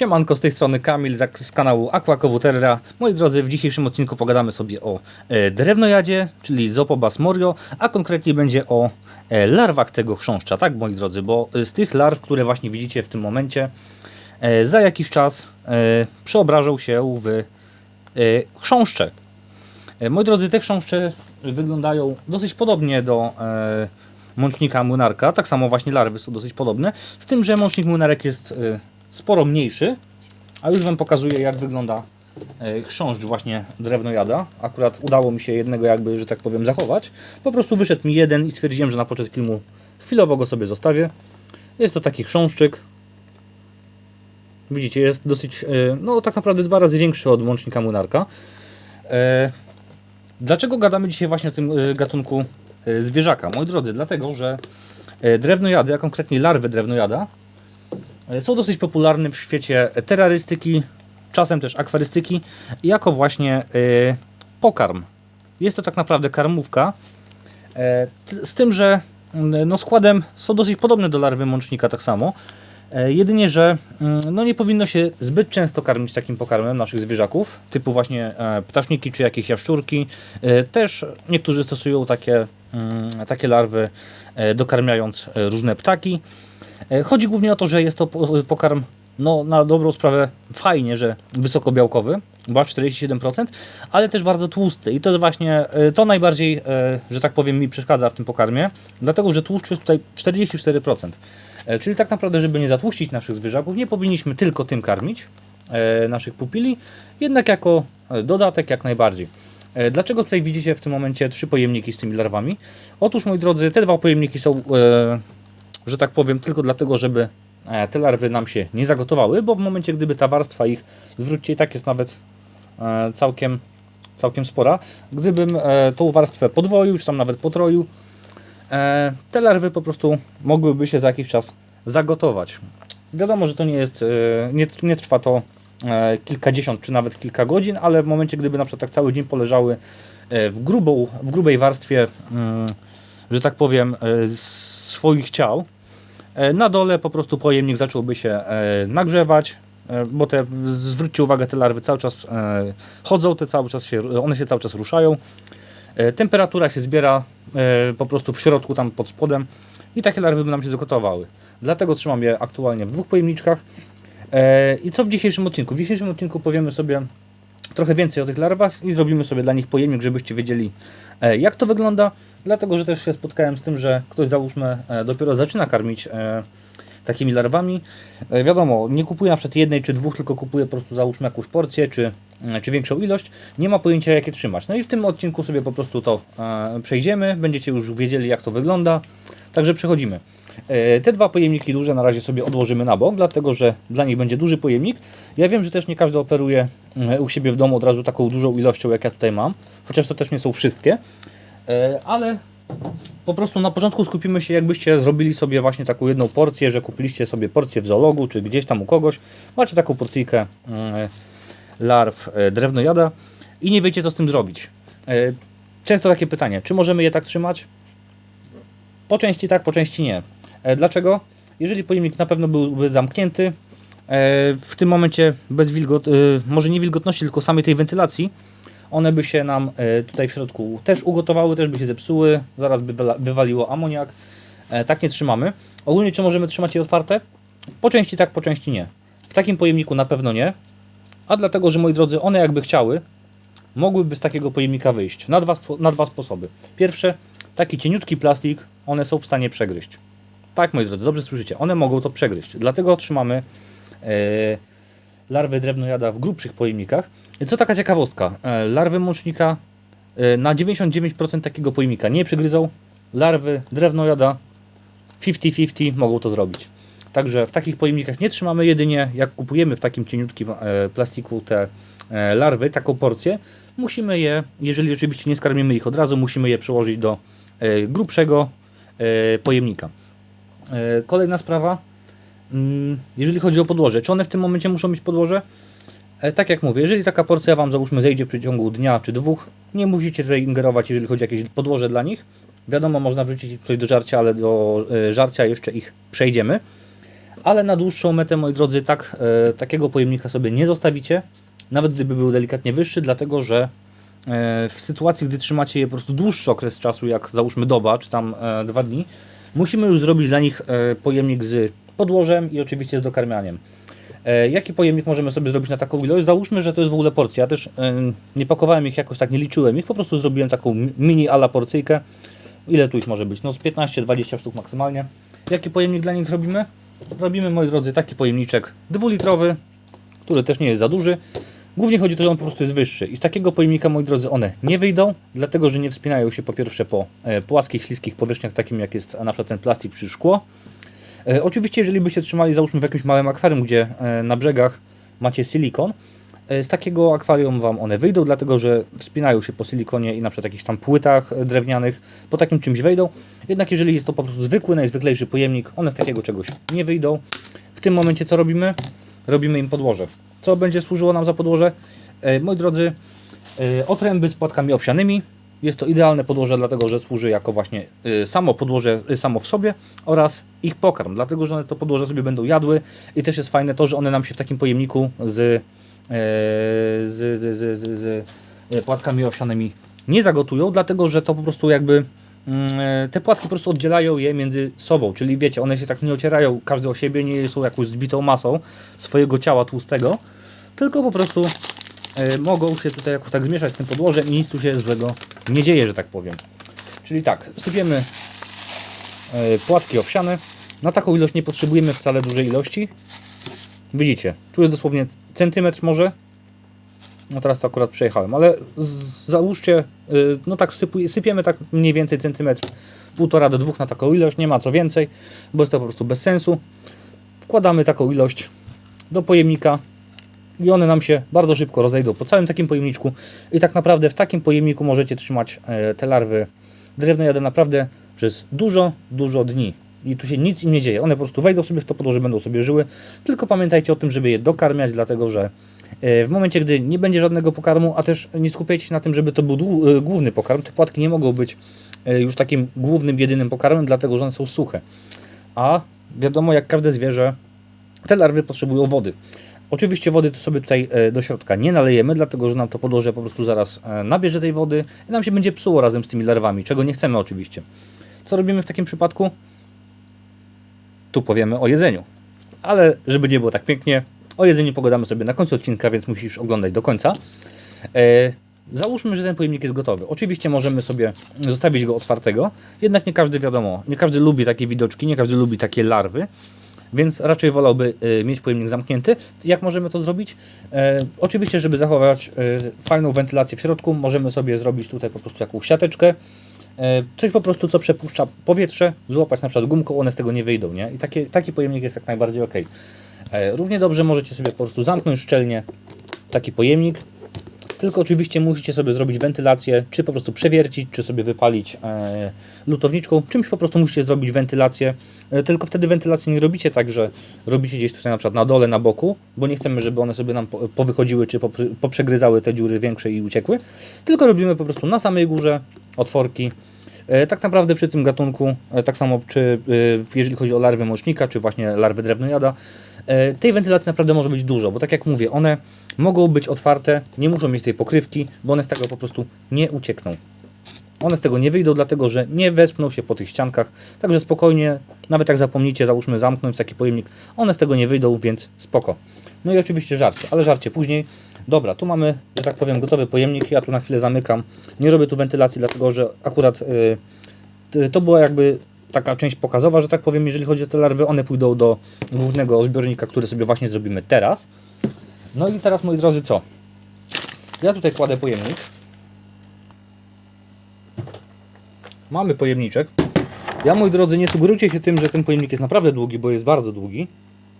Siemanko, z tej strony Kamil z, kanału Aquacowuterra. Moi drodzy, w dzisiejszym odcinku pogadamy sobie o e, drewnojadzie, czyli Zopobas morio, a konkretnie będzie o e, larwach tego chrząszcza, tak moi drodzy, bo e, z tych larw, które właśnie widzicie w tym momencie, e, za jakiś czas e, przeobrażą się w e, chrząszcze. E, Moi drodzy, te chrząszcze wyglądają dosyć podobnie do e, mącznika młynarka. Tak samo właśnie larwy są dosyć podobne. Z tym, że mącznik młynarek jest e, sporo mniejszy. A już Wam pokazuję, jak wygląda e, chrząszcz właśnie drewnojada. Akurat udało mi się jednego jakby, że tak powiem, zachować. Po prostu wyszedł mi jeden i stwierdziłem, że na początek filmu chwilowo go sobie zostawię. Jest to taki chrząszczyk. Widzicie, jest dosyć, e, no tak naprawdę dwa razy większy od mącznika młynarka. E, Dlaczego gadamy dzisiaj właśnie o tym gatunku zwierzaka? Moi drodzy, dlatego, że drewnojady, a konkretnie larwy drewnojada, są dosyć popularne w świecie terrorystyki, czasem też akwarystyki, jako właśnie e, pokarm. Jest to tak naprawdę karmówka, e, z tym, że mm, no, składem są dosyć podobne do larwy mącznika tak samo. E, Jedynie, że mm, no nie powinno się zbyt często karmić takim pokarmem naszych zwierzaków, typu właśnie e, ptaszniki czy jakieś jaszczurki. E, Też niektórzy stosują takie, takie larwy, e, dokarmiając e, różne ptaki. E, Chodzi głównie o to, że jest to po- pokarm no, na dobrą sprawę fajnie, że wysokobiałkowy, bo aż 47%, ale też bardzo tłusty. I to właśnie to najbardziej, że tak powiem, mi przeszkadza w tym pokarmie, dlatego że tłuszcz jest tutaj 44%. E, Czyli tak naprawdę, żeby nie zatłuścić naszych zwierzaków, nie powinniśmy tylko tym karmić naszych pupili, jednak jako dodatek jak najbardziej. E, Dlaczego tutaj widzicie w tym momencie trzy pojemniki z tymi larwami? Otóż, moi drodzy, te dwa pojemniki są, e, że tak powiem, tylko dlatego, żeby e, te larwy nam się nie zagotowały, bo w momencie, gdyby ta warstwa ich, zwróćcie, i tak jest nawet całkiem, całkiem spora, gdybym tą warstwę podwoił, czy tam nawet potroił, te larwy po prostu mogłyby się za jakiś czas zagotować. Wiadomo, że to nie jest, nie, nie trwa to kilkadziesiąt czy nawet kilka godzin, ale w momencie, gdyby na przykład tak cały dzień poleżały e, w, grubą, w grubej warstwie, mm, że tak powiem, e, swoich ciał, e, na dole po prostu pojemnik zacząłby się e, nagrzewać, e, bo te, zwróćcie uwagę, te larwy cały czas e, chodzą, te cały czas się, one się cały czas ruszają. E, Temperatura się zbiera e, po prostu w środku, tam pod spodem i takie larwy by nam się zagotowały. Dlatego trzymam je aktualnie w dwóch pojemniczkach. E, I co w dzisiejszym odcinku? W dzisiejszym odcinku powiemy sobie trochę więcej o tych larwach i zrobimy sobie dla nich pojemnik, żebyście wiedzieli e, jak to wygląda. Dlatego, że też się spotkałem z tym, że ktoś załóżmy e, dopiero zaczyna karmić takimi larwami. Wiadomo, nie kupuje na przykład jednej czy dwóch, tylko kupuje po prostu załóżmy jakąś porcję czy, czy większą ilość. Nie ma pojęcia jak je trzymać. No i w tym odcinku sobie po prostu to przejdziemy. Będziecie już wiedzieli jak to wygląda. Także przechodzimy. E, Te dwa pojemniki duże na razie sobie odłożymy na bok, dlatego że dla nich będzie duży pojemnik. Ja wiem, że też nie każdy operuje mm, u siebie w domu od razu taką dużą ilością, jak ja tutaj mam, chociaż to też nie są wszystkie, E, ale po prostu na początku skupimy się, jakbyście zrobili sobie właśnie taką jedną porcję, że kupiliście sobie porcję w zoologu, czy gdzieś tam u kogoś, macie taką porcyjkę mm, larw e, drewnojada i nie wiecie, co z tym zrobić. Często takie pytanie, czy możemy je tak trzymać? Po części tak, po części nie. E, Dlaczego? Jeżeli pojemnik na pewno byłby zamknięty, e, w tym momencie bez wilgot, e, może nie wilgotności, tylko samej tej wentylacji, one by się nam tutaj w środku też ugotowały, też by się zepsuły, zaraz by wywaliło amoniak. Tak nie trzymamy. Ogólnie czy możemy trzymać je otwarte? Po części tak, po części nie. W takim pojemniku na pewno nie, a dlatego, że moi drodzy, one jakby chciały, mogłyby z takiego pojemnika wyjść na dwa, na dwa sposoby. Pierwsze, taki cieniutki plastik, one są w stanie przegryźć. Tak, moi drodzy, dobrze słyszycie, one mogą to przegryźć. Dlatego trzymamy e, larwy drewnojada w grubszych pojemnikach. Co taka ciekawostka, e, larwy mącznika e, na 99% takiego pojemnika nie przygryzą, larwy drewnojada 50-50 mogą to zrobić. Także w takich pojemnikach nie trzymamy, jedynie jak kupujemy w takim cieniutkim plastiku te larwy, taką porcję, musimy je, jeżeli oczywiście nie skarmimy ich od razu, musimy je przełożyć do grubszego pojemnika. E, Kolejna sprawa, mm, jeżeli chodzi o podłoże, czy one w tym momencie muszą mieć podłoże? E, Tak jak mówię, jeżeli taka porcja Wam załóżmy zejdzie w przeciągu dnia czy dwóch, nie musicie tutaj ingerować, jeżeli chodzi o jakieś podłoże dla nich. Wiadomo, można wrzucić coś do żarcia, ale do e, żarcia jeszcze ich przejdziemy. ale na dłuższą metę, moi drodzy, tak, takiego pojemnika sobie nie zostawicie, nawet gdyby był delikatnie wyższy, dlatego że w sytuacji, gdy trzymacie je po prostu dłuższy okres czasu, jak załóżmy doba, czy tam dwa dni, musimy już zrobić dla nich e, pojemnik z podłożem i oczywiście z dokarmianiem. E, jaki pojemnik możemy sobie zrobić na taką ilość? Załóżmy, że to jest w ogóle porcja. Ja też e, nie pakowałem ich jakoś tak, nie liczyłem ich, po prostu zrobiłem taką mi- mini ala porcyjkę. Ile tu ich może być? No z 15-20 sztuk maksymalnie. Jaki pojemnik dla nich robimy? Robimy, moi drodzy, taki pojemniczek dwulitrowy, który też nie jest za duży. Głównie chodzi o to, że on po prostu jest wyższy. I z takiego pojemnika, moi drodzy, one nie wyjdą, dlatego że nie wspinają się po pierwsze po e, płaskich, śliskich powierzchniach, takim jak jest na przykład ten plastik czy szkło. E, oczywiście, jeżeli byście trzymali, załóżmy w jakimś małym akwarium, gdzie e, na brzegach macie silikon, z takiego akwarium Wam one wyjdą, dlatego że wspinają się po silikonie i na przykład jakichś tam płytach drewnianych, po takim czymś wejdą. Jednak jeżeli jest to po prostu zwykły, najzwyklejszy pojemnik, one z takiego czegoś nie wyjdą. W tym momencie co robimy? Robimy im podłoże. Co będzie służyło nam za podłoże? E, moi drodzy, e, otręby z płatkami owsianymi. Jest to idealne podłoże, dlatego że służy jako właśnie e, samo podłoże samo w sobie oraz ich pokarm, dlatego że one to podłoże sobie będą jadły i też jest fajne to, że one nam się w takim pojemniku z, z, z, z, z, z płatkami owsianymi nie zagotują, dlatego że to po prostu jakby te płatki po prostu oddzielają je między sobą, czyli wiecie, one się tak nie ocierają każdy o siebie, nie są jakąś zbitą masą swojego ciała tłustego, tylko po prostu e, mogą się tutaj jakoś tak zmieszać z tym podłożem i nic tu się złego nie dzieje, że tak powiem. Czyli tak, sypiemy e, płatki owsiane. Na taką ilość nie potrzebujemy wcale dużej ilości. Widzicie, tu jest dosłownie centymetr może. No teraz to akurat przejechałem, ale załóżcie, y, no tak sypiemy tak mniej więcej centymetr, półtora do dwóch na taką ilość, nie ma co więcej, bo jest to po prostu bez sensu. Wkładamy taką ilość do pojemnika i one nam się bardzo szybko rozejdą po całym takim pojemniczku i tak naprawdę w takim pojemniku możecie trzymać e, te larwy drewnojady naprawdę przez dużo, dużo dni. I tu się nic im nie dzieje. One po prostu wejdą sobie w to podłoże, będą sobie żyły. Tylko pamiętajcie o tym, żeby je dokarmiać, dlatego że w momencie, gdy nie będzie żadnego pokarmu, a też nie skupiajcie się na tym, żeby to był e, główny pokarm, te płatki nie mogą być e, już takim głównym, jedynym pokarmem, dlatego że one są suche. A wiadomo, jak każde zwierzę, te larwy potrzebują wody. Oczywiście wody to sobie tutaj e, do środka nie nalejemy, dlatego że nam to podłoże po prostu zaraz e, nabierze tej wody i nam się będzie psuło razem z tymi larwami, czego nie chcemy oczywiście. Co robimy w takim przypadku? Tu powiemy o jedzeniu. Ale żeby nie było tak pięknie, o jedzeniu pogadamy sobie na końcu odcinka, więc musisz oglądać do końca. E, załóżmy, że ten pojemnik jest gotowy. Oczywiście możemy sobie zostawić go otwartego, jednak nie każdy wiadomo, nie każdy lubi takie widoczki, nie każdy lubi takie larwy. Więc raczej wolałby e, mieć pojemnik zamknięty. Jak możemy to zrobić? E, oczywiście, żeby zachować e, fajną wentylację w środku, możemy sobie zrobić tutaj po prostu jakąś siateczkę. E, coś po prostu, co przepuszcza powietrze, złapać na przykład gumką, one z tego nie wyjdą, nie? I takie, taki pojemnik jest jak najbardziej ok. E, równie dobrze możecie sobie po prostu zamknąć szczelnie taki pojemnik, tylko oczywiście musicie sobie zrobić wentylację, czy po prostu przewiercić, czy sobie wypalić e, lutowniczką. Czymś po prostu musicie zrobić wentylację. E, tylko wtedy wentylacji nie robicie tak, że robicie gdzieś tutaj na przykład na dole, na boku, bo nie chcemy, żeby one sobie nam po- powychodziły, czy poprzegryzały te dziury większe i uciekły. Tylko robimy po prostu na samej górze otworki. E, Tak naprawdę przy tym gatunku, e, tak samo czy e, jeżeli chodzi o larwy mocznika, czy właśnie larwy drewnojada, tej wentylacji naprawdę może być dużo, bo tak jak mówię, one mogą być otwarte, nie muszą mieć tej pokrywki, bo one z tego po prostu nie uciekną. One z tego nie wyjdą, dlatego że nie wespną się po tych ściankach, także spokojnie, nawet jak zapomnicie, załóżmy zamknąć taki pojemnik, one z tego nie wyjdą, więc spoko. No i oczywiście żarcie, ale żarcie później. Dobra, tu mamy, że tak powiem, gotowy pojemnik, ja tu na chwilę zamykam, nie robię tu wentylacji, dlatego że akurat y, to była jakby taka część pokazowa, że tak powiem, jeżeli chodzi o te larwy, one pójdą do głównego zbiornika, który sobie właśnie zrobimy teraz. No i teraz, moi drodzy, co? Ja tutaj kładę pojemnik. Mamy pojemniczek. Ja, moi drodzy, nie sugerujcie się tym, że ten pojemnik jest naprawdę długi, bo jest bardzo długi.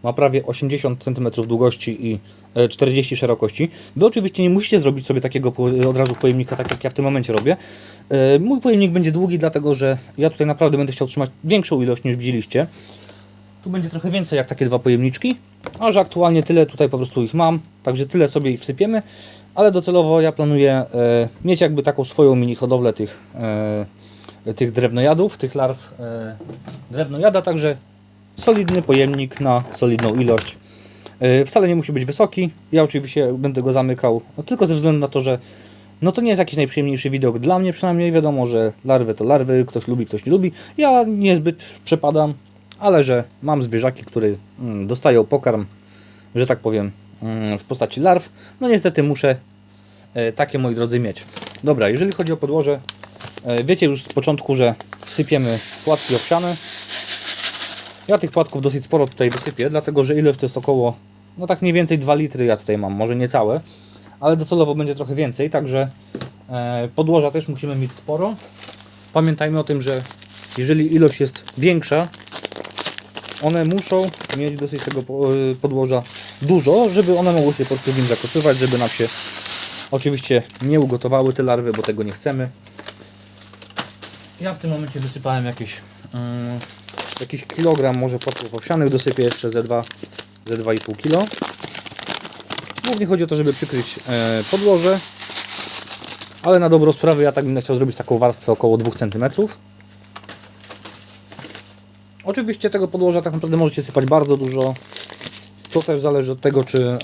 Ma prawie 80 cm długości i e, 40 szerokości. Wy oczywiście nie musicie zrobić sobie takiego od razu pojemnika, tak jak ja w tym momencie robię. E, Mój pojemnik będzie długi, dlatego że ja tutaj naprawdę będę chciał trzymać większą ilość niż widzieliście. Tu będzie trochę więcej jak takie dwa pojemniczki, a że aktualnie tyle tutaj po prostu ich mam, także tyle sobie ich wsypiemy, ale docelowo ja planuję e, mieć jakby taką swoją mini hodowlę tych, e, tych drewnojadów, tych larw e, drewnojada, także solidny pojemnik na solidną ilość. Yy, Wcale nie musi być wysoki. Ja oczywiście będę go zamykał no, tylko ze względu na to, że no to nie jest jakiś najprzyjemniejszy widok dla mnie przynajmniej. Wiadomo, że larwy to larwy, ktoś lubi, ktoś nie lubi. Ja niezbyt przepadam, ale że mam zwierzaki, które mm, dostają pokarm, że tak powiem, mm, w postaci larw, no niestety muszę e, takie, moi drodzy, mieć. Dobra, jeżeli chodzi o podłoże, e, wiecie już z początku, że sypiemy płatki owsiane. Ja tych płatków dosyć sporo tutaj wysypię, dlatego że ilość to jest około, no tak mniej więcej 2 litry ja tutaj mam, może nie całe, ale docelowo będzie trochę więcej, także e, podłoża też musimy mieć sporo. Pamiętajmy o tym, że jeżeli ilość jest większa, one muszą mieć dosyć tego y, podłoża dużo, żeby one mogły się po prostu w nim zakopywać, żeby nam się oczywiście nie ugotowały te larwy, bo tego nie chcemy. Ja w tym momencie wysypałem jakieś mm, jakiś kilogram może płatków owsianych, dosypię jeszcze ze 2 ze 2,5 kg. Głównie chodzi o to, żeby przykryć e, podłoże, ale na dobrą sprawę ja tak bym chciał zrobić taką warstwę około 2 cm. Oczywiście tego podłoża tak naprawdę możecie sypać bardzo dużo. To też zależy od tego, czy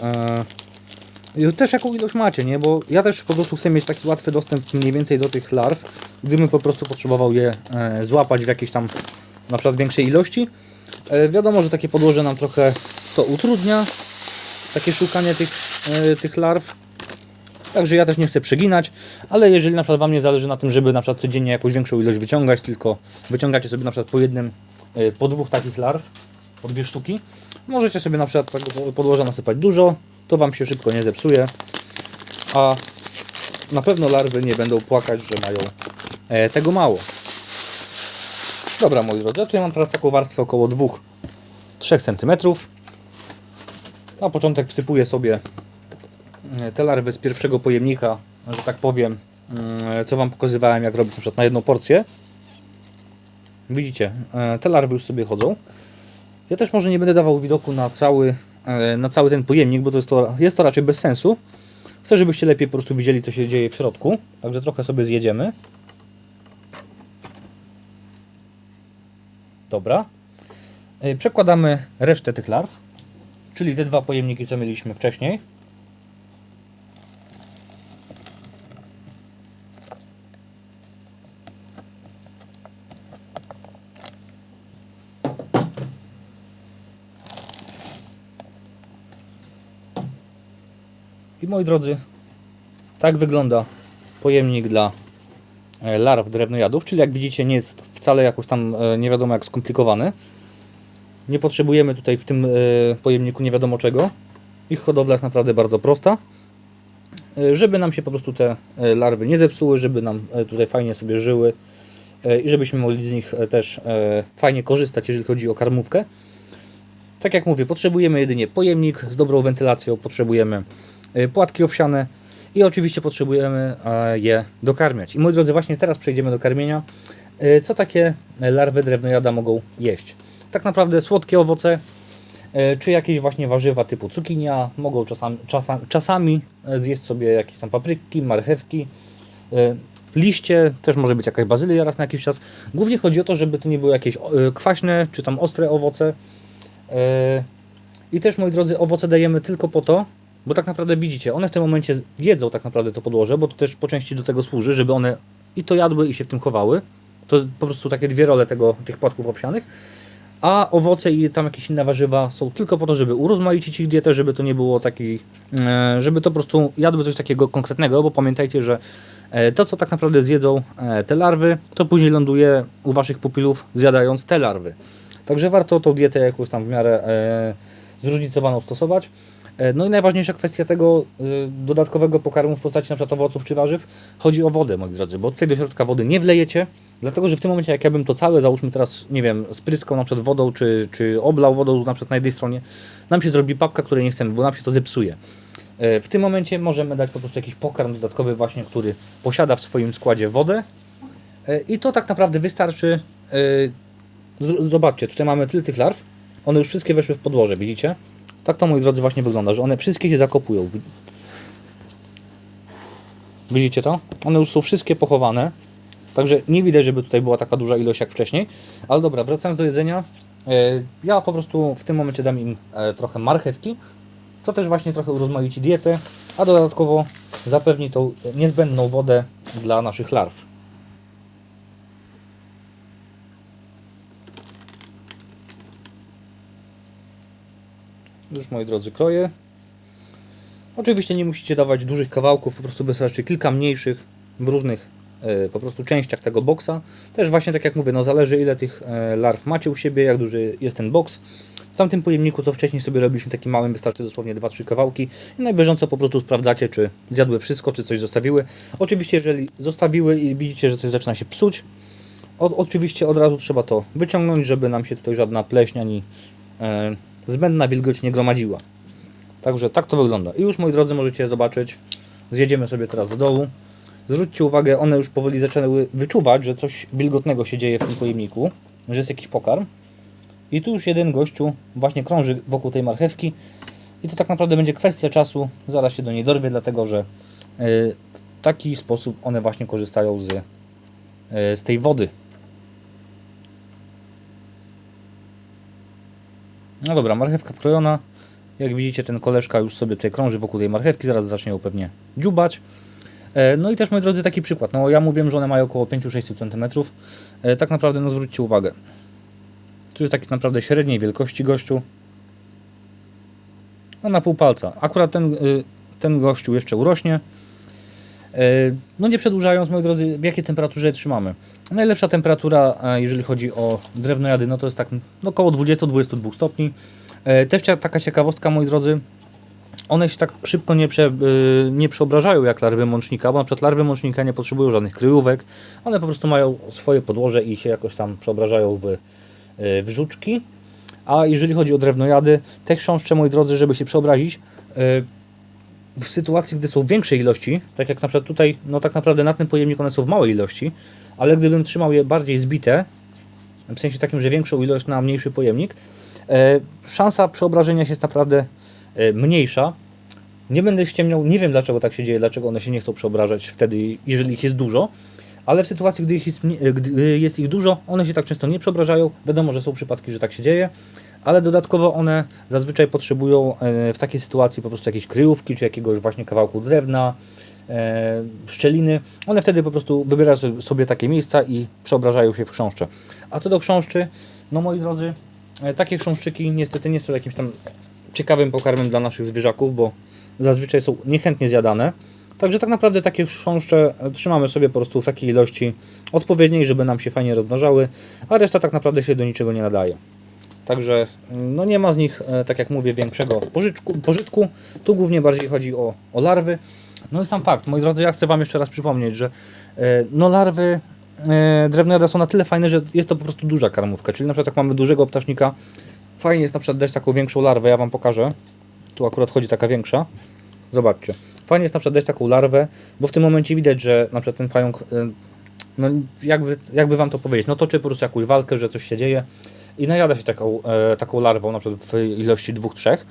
e, też jaką ilość macie, nie? Bo ja też po prostu chcę mieć taki łatwy dostęp mniej więcej do tych larw, gdybym po prostu potrzebował je e, złapać w jakiejś tam na przykład większej ilości. E, wiadomo, że takie podłoże nam trochę to utrudnia, takie szukanie tych, e, tych larw. Także ja też nie chcę przeginać, ale jeżeli na przykład Wam nie zależy na tym, żeby na przykład codziennie jakąś większą ilość wyciągać, tylko wyciągacie sobie na przykład po jednym, e, po dwóch takich larw, po dwie sztuki, możecie sobie na przykład tego podłoża nasypać dużo, to Wam się szybko nie zepsuje, a na pewno larwy nie będą płakać, że mają tego mało. Dobra moi drodzy, ja tutaj mam teraz taką warstwę około 2-3 cm. Na początek wsypuję sobie e, te larwy z pierwszego pojemnika, że tak powiem, mm, co Wam pokazywałem, jak robić na przykład na jedną porcję. Widzicie, e, te larwy już sobie chodzą. Ja też może nie będę dawał widoku na cały, e, na cały ten pojemnik, bo to jest, to jest to raczej bez sensu. Chcę, żebyście lepiej po prostu widzieli, co się dzieje w środku. Także trochę sobie zjedziemy. Dobra. E, Przekładamy resztę tych larw, czyli te dwa pojemniki, co mieliśmy wcześniej. I moi drodzy, tak wygląda pojemnik dla larw drewnojadów, czyli jak widzicie nie jest wcale jakoś tam e, nie wiadomo jak skomplikowany. Nie potrzebujemy tutaj w tym e, pojemniku nie wiadomo czego. Ich hodowla jest naprawdę bardzo prosta. E, Żeby nam się po prostu te e, larwy nie zepsuły, żeby nam e, tutaj fajnie sobie żyły e, i żebyśmy mogli z nich e, też e, fajnie korzystać, jeżeli chodzi o karmówkę. Tak jak mówię, potrzebujemy jedynie pojemnik z dobrą wentylacją, potrzebujemy e, płatki owsiane i oczywiście potrzebujemy e, je dokarmiać. I moi drodzy, właśnie teraz przejdziemy do karmienia. E, Co takie larwy drewnojada mogą jeść? Tak naprawdę słodkie owoce, e, czy jakieś właśnie warzywa typu cukinia, mogą czasami, czasami, czasami zjeść sobie jakieś tam papryki, marchewki, liście, też może być jakaś bazylia raz na jakiś czas. Głównie chodzi o to, żeby to nie były jakieś kwaśne, czy tam ostre owoce. I też, moi drodzy, owoce dajemy tylko po to, bo tak naprawdę widzicie, one w tym momencie jedzą tak naprawdę to podłoże, bo to też po części do tego służy, żeby one i to jadły i się w tym chowały. To po prostu takie dwie role tego, tych płatków owsianych. A owoce i tam jakieś inne warzywa są tylko po to, żeby urozmaicić ich dietę, żeby to nie było taki, e, żeby to po prostu jadły coś takiego konkretnego, bo pamiętajcie, że e, to co tak naprawdę zjedzą e, te larwy, to później ląduje u waszych pupilów zjadając te larwy. Także warto tą dietę jakąś tam w miarę e, zróżnicowaną stosować. E, No i najważniejsza kwestia tego e, dodatkowego pokarmu w postaci przykład owoców czy warzyw, chodzi o wodę, moi drodzy, bo tutaj do środka wody nie wlejecie, dlatego że w tym momencie jak ja bym to całe, załóżmy teraz, nie wiem, spryskał przykład wodą, czy, czy oblał wodą przykład na jednej stronie, nam się zrobi papka, której nie chcemy, bo nam się to zepsuje. E, W tym momencie możemy dać po prostu jakiś pokarm dodatkowy właśnie, który posiada w swoim składzie wodę i to tak naprawdę wystarczy. Zobaczcie, tutaj mamy tyle tych larw, one już wszystkie weszły w podłoże, widzicie? Tak to, moi drodzy, właśnie wygląda, że one wszystkie się zakopują. Wi- Widzicie to? One już są wszystkie pochowane. Także nie widać, żeby tutaj była taka duża ilość jak wcześniej. Ale dobra, wracając do jedzenia. E, Ja po prostu w tym momencie dam im e, trochę marchewki, co też właśnie trochę urozmaici dietę, a dodatkowo zapewni tą niezbędną wodę dla naszych larw. Już moi drodzy kroję. Oczywiście nie musicie dawać dużych kawałków, po prostu wystarczy kilka mniejszych w różnych e, po prostu częściach tego boksa. Też właśnie tak jak mówię, no zależy ile tych e, larw macie u siebie, jak duży jest ten boks. W tamtym pojemniku, co wcześniej sobie robiliśmy taki małym, wystarczy dosłownie 2-3 kawałki i na bieżąco po prostu sprawdzacie, czy zjadły wszystko, czy coś zostawiły. Oczywiście, jeżeli zostawiły i widzicie, że coś zaczyna się psuć, od, oczywiście od razu trzeba to wyciągnąć, żeby nam się tutaj żadna pleśń ani e, zbędna wilgoć nie gromadziła. Także tak to wygląda. I już moi drodzy możecie zobaczyć. Zjedziemy sobie teraz do dołu. Zwróćcie uwagę, one już powoli zaczęły wyczuwać, że coś wilgotnego się dzieje w tym pojemniku, że jest jakiś pokarm. I tu już jeden gościu właśnie krąży wokół tej marchewki. I to tak naprawdę będzie kwestia czasu. Zaraz się do niej dorwie, dlatego że e, w taki sposób one właśnie korzystają z, e, z tej wody. No dobra, marchewka wkrojona. Jak widzicie, ten koleżka już sobie tutaj krąży wokół tej marchewki, zaraz zacznie ją pewnie dziubać. E, No i też, moi drodzy, taki przykład. No ja mówiłem, że one mają około 5-6 cm. E, Tak naprawdę, no zwróćcie uwagę. Tu jest taki naprawdę średniej wielkości gościu. No na pół palca. Akurat ten, y, ten gościu jeszcze urośnie. E, No nie przedłużając, moi drodzy, w jakiej temperaturze je trzymamy? Najlepsza temperatura, e, jeżeli chodzi o drewnojady, no to jest tak no, około 20-22 stopni. E, Też taka ciekawostka, moi drodzy, one się tak szybko nie, prze, nie przeobrażają jak larwy mącznika, bo na przykład larwy mącznika nie potrzebują żadnych kryjówek. One po prostu mają swoje podłoże i się jakoś tam przeobrażają w, w żuczki. A jeżeli chodzi o drewnojady, te chrząszcze, moi drodzy, żeby się przeobrazić, w sytuacji, gdy są większe ilości, tak jak na przykład tutaj, no tak naprawdę na tym pojemniku one są w małej ilości, ale gdybym trzymał je bardziej zbite, w sensie takim, że większą ilość na mniejszy pojemnik, e, szansa przeobrażenia się jest naprawdę e, mniejsza. Nie będę ściemniał, nie wiem dlaczego tak się dzieje, dlaczego one się nie chcą przeobrażać wtedy, jeżeli ich jest dużo, ale w sytuacji, gdy, ich jest, gdy jest ich dużo, one się tak często nie przeobrażają. Wiadomo, że są przypadki, że tak się dzieje, ale dodatkowo one zazwyczaj potrzebują e, w takiej sytuacji po prostu jakiejś kryjówki, czy jakiegoś właśnie kawałku drewna, e, szczeliny. One wtedy po prostu wybierają sobie- takie miejsca i przeobrażają się w chrząszcze. A co do chrząszczy, no moi drodzy, e, takie chrząszczyki niestety nie są jakimś tam ciekawym pokarmem dla naszych zwierzaków, bo zazwyczaj są niechętnie zjadane. Także tak naprawdę takie chrząszcze trzymamy sobie po prostu w takiej ilości odpowiedniej, żeby nam się fajnie rozmnażały, a reszta tak naprawdę się do niczego nie nadaje. Także no nie ma z nich, e, tak jak mówię, większego pożyczku, pożytku. Tu głównie bardziej chodzi o, o larwy. No i sam fakt, moi drodzy, ja chcę Wam jeszcze raz przypomnieć, że e, no larwy e, drewnojada są na tyle fajne, że jest to po prostu duża karmówka. Czyli na przykład jak mamy dużego ptasznika, fajnie jest na przykład dać taką większą larwę, ja Wam pokażę. Tu akurat chodzi taka większa. Zobaczcie. Fajnie jest na przykład dać taką larwę, bo w tym momencie widać, że na przykład ten pająk, no jakby, jakby Wam to powiedzieć, no toczy po prostu jakąś walkę, że coś się dzieje i najada się taką, e, taką larwą, na przykład w ilości dwóch, trzech.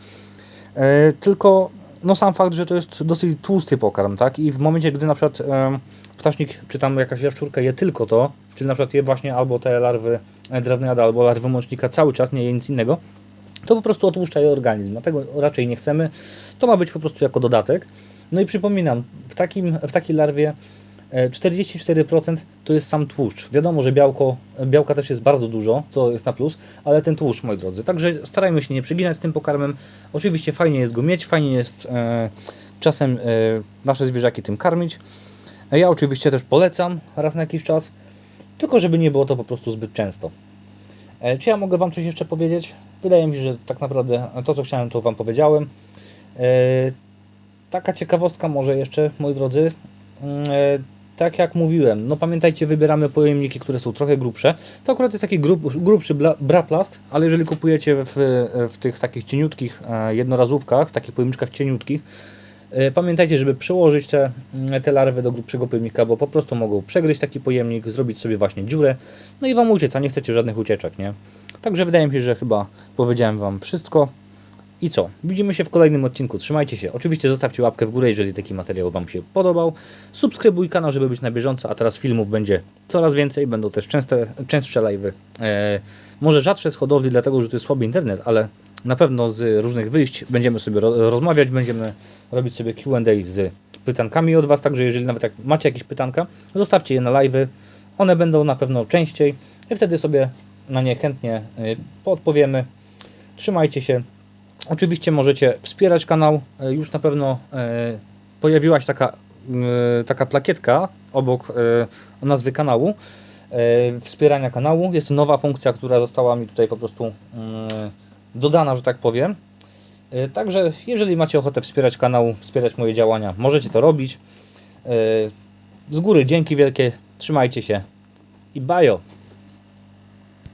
E, tylko no sam fakt, że to jest dosyć tłusty pokarm, tak? I w momencie, gdy na przykład ptasznik, czy tam jakaś jaszczurka je tylko to, czyli na przykład je właśnie albo te larwy e, drewnojada, albo larwy mącznika cały czas, nie je nic innego, to po prostu otłuszcza jej organizm. Dlatego raczej nie chcemy. To ma być po prostu jako dodatek. No i przypominam, w, takim, w takiej larwie 44% to jest sam tłuszcz. Wiadomo, że białko, białka też jest bardzo dużo, co jest na plus, ale ten tłuszcz, moi drodzy. Także starajmy się nie przyginać z tym pokarmem. Oczywiście fajnie jest go mieć, fajnie jest e, czasem e, nasze zwierzaki tym karmić. E, Ja oczywiście też polecam raz na jakiś czas, tylko żeby nie było to po prostu zbyt często. E, Czy ja mogę Wam coś jeszcze powiedzieć? Wydaje mi się, że tak naprawdę to, co chciałem, to Wam powiedziałem. E, Taka ciekawostka może jeszcze, moi drodzy. Mm, e, Tak jak mówiłem, no pamiętajcie, wybieramy pojemniki, które są trochę grubsze. To akurat jest taki grub, grubszy braplast, ale jeżeli kupujecie w, w tych takich cieniutkich e, jednorazówkach, takich pojemniczkach cieniutkich, e, pamiętajcie, żeby przełożyć te, te larwy do grubszego pojemnika, bo po prostu mogą przegryźć taki pojemnik, zrobić sobie właśnie dziurę, no i Wam uciec, a nie chcecie żadnych ucieczek, nie? Także wydaje mi się, że chyba powiedziałem Wam wszystko. I co? Widzimy się w kolejnym odcinku. Trzymajcie się. Oczywiście zostawcie łapkę w górę, jeżeli taki materiał Wam się podobał. Subskrybuj kanał, żeby być na bieżąco, a teraz filmów będzie coraz więcej. Będą też częste, częstsze live'y. E, może rzadsze z hodowli, dlatego że tu jest słaby internet, ale na pewno z różnych wyjść będziemy sobie ro- rozmawiać, będziemy robić sobie Q&A z pytankami od Was, także jeżeli nawet jak macie jakieś pytanka, zostawcie je na live'y. One będą na pewno częściej i wtedy sobie na nie chętnie y, podpowiemy. Trzymajcie się. Oczywiście możecie wspierać kanał. E, Już na pewno e, pojawiła się taka, e, taka plakietka obok nazwy kanału. Wspierania kanału. Jest to nowa funkcja, która została mi tutaj po prostu mm, dodana, że tak powiem. Także jeżeli macie ochotę wspierać kanał, wspierać moje działania, możecie to robić. Z góry dzięki wielkie. Trzymajcie się i bajo.